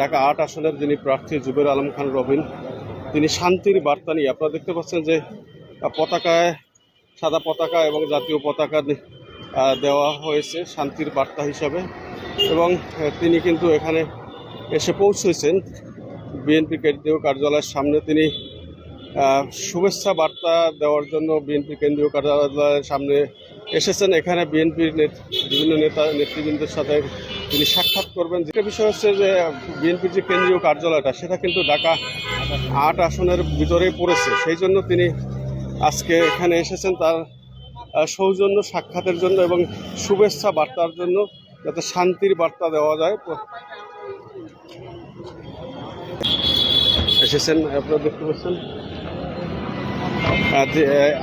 ঢাকা আট আসনের যিনি প্রার্থী জুবের আলম খান রবিন, তিনি শান্তির বার্তা নিয়ে আপনারা দেখতে পাচ্ছেন যে পতাকায়, সাদা পতাকা এবং জাতীয় পতাকা দেওয়া হয়েছে শান্তির বার্তা হিসাবে। এবং তিনি কিন্তু এখানে এসে পৌঁছেছেন। বিএনপি কেন্দ্রীয় কার্যালয়ের সামনে তিনি শুভেচ্ছা বার্তা দেওয়ার জন্য বিএনপি কেন্দ্রীয় কার্যালয়ের সামনে এসেছেন। এখানে বিএনপির বিভিন্ন নেতা নেতৃবৃন্দের সাথে তিনি সাক্ষাৎ করবেন। যেটা বিষয় হচ্ছে যে বিএনপির যে কেন্দ্রীয় কার্যালয়টা, সেটা কিন্তু ঢাকা আট আসনের ভিতরেই পড়েছে। সেই জন্য তিনি আজকে এখানে এসেছেন তার সৌজন্য সাক্ষাতের জন্য এবং শুভেচ্ছা বার্তার জন্য যাতে শান্তির বার্তা দেওয়া যায়। এসেছেন, আপনারা দেখতে পাচ্ছেন।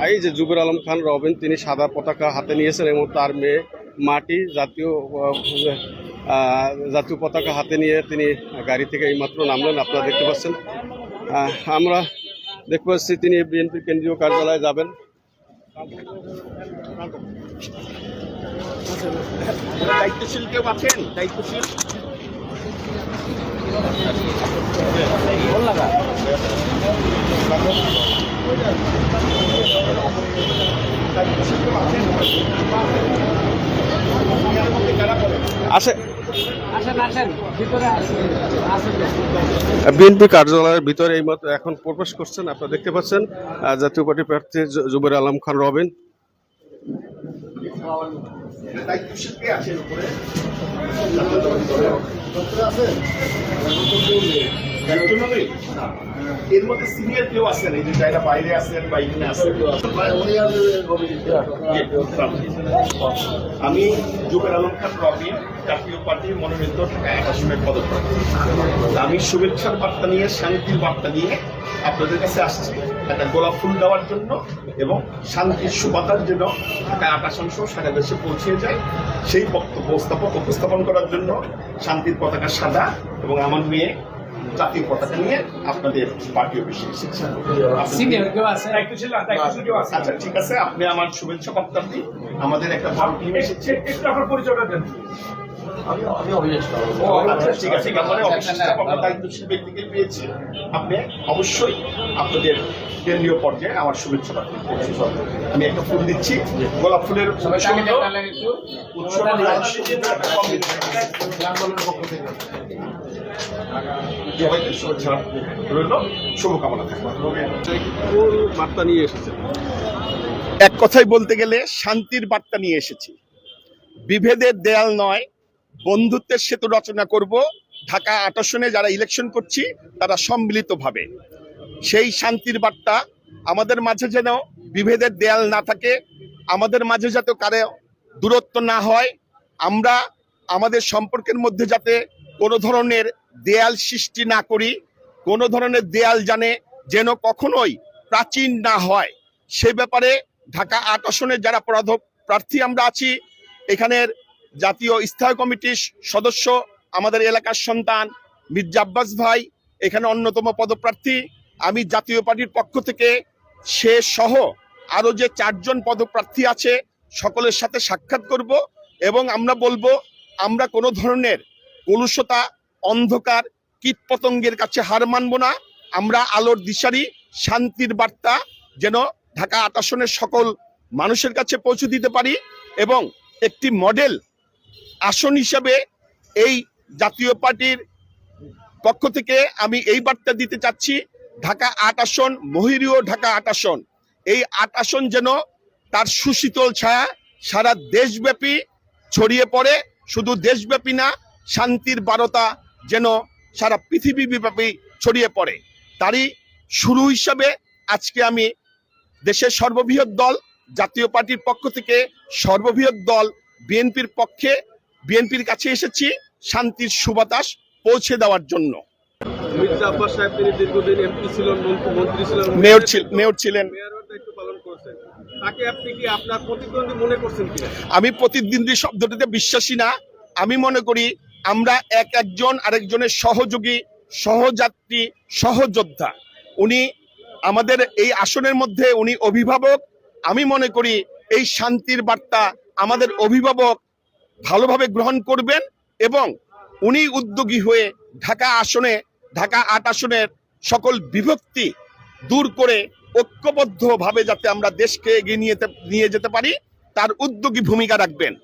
এই যে জুবের আলম খান রবিন, তিনি সাদা পতাকা হাতে নিয়েছেন এবং তার মেয়ে মাটি জাতীয় জাতীয় পতাকা হাতে নিয়ে তিনি গাড়ি থেকে এইমাত্র নামলেন, আপনারা দেখতে পাচ্ছেন। আমরা দেখতে পাচ্ছি তিনি বিএনপি কেন্দ্রীয় কার্যালয়ে যাবেন। দায়িত্বশীল কেউ আছেন? দায়িত্বশীল? আসে। বিএনপি কার্যালয়ের ভিতরে এই মতো এখন প্রবেশ করছেন আপনারা দেখতে পাচ্ছেন জাতীয় পার্টি প্রার্থী জুবের আলম খান রবিন। আছেন? এর মধ্যে সিনিয়র কেউ আছেন? এই যে যারা বাইরে আছেন বা এখানে আছেন? আমি জুবের আলম খান রবিন জাতীয় পার্টির মনোনীত ঢাকা এক আসনের পদপ্রার্থী। আমি শুভেচ্ছার বার্তা নিয়ে শান্তির বার্তা নিয়ে আপনাদের কাছে আসছি। একটা গোলাপ ফুল দেওয়ার জন্য এবং শান্তির সুবাতার জন্য ঢাকা আসন সহ সারা দেশে পৌঁছে যায়। সেই বক্তব্য উপস্থাপক উপস্থাপন করার জন্য শান্তির পতাকা সাদা এবং আমার মেয়ে জাতীয় পতাকা নিয়ে আপনাদের পার্টি অফিসে এসেছি সিনিয়র কেউ আছে আচ্ছা ঠিক আছে আপনি আমার শুভেচ্ছা বার্তা দিন আমাদের একটা বড় টিম এসেছে। আচ্ছা ঠিক আছে আমাদের অবশিষ্ট আমরা দায়িত্বশীল ব্যক্তিকে পেয়েছি। আপনি অবশ্যই আপনাদের কেন্দ্রীয় পর্যায়ে আমার শুভেচ্ছা আমি একটা ফুল দিচ্ছি। গোলাপ ফুলের সবাইকে শুভেচ্ছা রইল। শুভকামনা থাকবে। বার্তা নিয়ে এসেছেন। এক কথাই বলতে গেলে শান্তির বার্তা নিয়ে এসেছি। বিভেদের দেয়াল নয় বন্ধুত্বের সেতু রচনা করব। ঢাকা আটাশনে যারা ইলেকশন করছি তারা সম্মিলিতভাবে। সেই শান্তির বার্তা আমাদের মাঝে যেন বিভেদের দেয়াল না থাকে আমাদের মাঝে যাতে কারে দূরত্ব না হয় আমরা আমাদের সম্পর্কের মধ্যে যাতে কোনো ধরনের দেয়াল সৃষ্টি না করি, কোনো ধরনের দেয়াল জানে যেন কখনোই প্রাচীন না হয়। সে ব্যাপারে ঢাকা আট আসনে যারা প্রার্থী আমরা আছি, এখানের জাতীয় স্থায়ী কমিটির সদস্য আমাদের এলাকার সন্তান মির্জা আব্বাস ভাই, এখানে অন্যতম পদপ্রার্থী। আমি জাতীয় পার্টির পক্ষ থেকে সে সহ আরও যে চারজন পদপ্রার্থী আছে, সকলের সাথে সাক্ষাৎ করব এবং আমরা বলব, আমরা কোনো ধরনের কলুষতা অন্ধকার, কীটপতঙ্গের কাছে হার মানব না। আমরা আলোর দিশারি, শান্তির বার্তা যেন ঢাকা আট আসনের সকল মানুষের কাছে পৌঁছে দিতে পারি এবং একটি মডেল, আসন হিসেবে এই জাতীয় পার্টির পক্ষ থেকে আমি এই বার্তা দিতে চাচ্ছি, ঢাকা আট আসন, মহিরীয় ঢাকা আট আসন। এই আট আসন যেন তার সুশীতল ছায়া সারা দেশব্যাপী ছড়িয়ে পড়ে। শুধু দেশব্যাপী না শান্তির বারতা যেন সারা পৃথিবী ব্যাপী ছড়িয়ে পড়ে। তারই শুরু হিসাবে আজকে আমি দেশের সর্ববৃহৎ দল জাতীয় পার্টির পক্ষ থেকে সর্ববৃহৎ দল বিএনপির পক্ষে বিএনপির কাছে এসেছি শান্তির সুবাতাস পৌঁছে দেওয়ার জন্য। মেয়র ছিলেন। মেয়রের দায়িত্ব পালন করেছেন। তাকে আপনি কি আপনার প্রতিদ্বন্দ্বী মনে করছেন কিনা? আমি প্রতিদ্বন্দ্বী শব্দটিতে বিশ্বাসী না। আমি মনে করি আমরা এক একজন আরেকজনের সহযোগী, সহযাত্রী, সহযোদ্ধা। উনি আমাদের এই আসনের মধ্যে উনি অভিভাবক। আমি মনে করি এই শান্তির বার্তা আমাদের অভিভাবক ভালোভাবে গ্রহণ করবেন এবং উনি উদ্যোগী হয়ে ঢাকা আসনে, ঢাকা আট আসনের সকল বিভক্তি দূর করে ঐক্যবদ্ধভাবে যাতে আমরা দেশকে এগিয়ে নিয়ে নিয়ে যেতে পারি, তার উদ্যোগী ভূমিকা রাখবেন।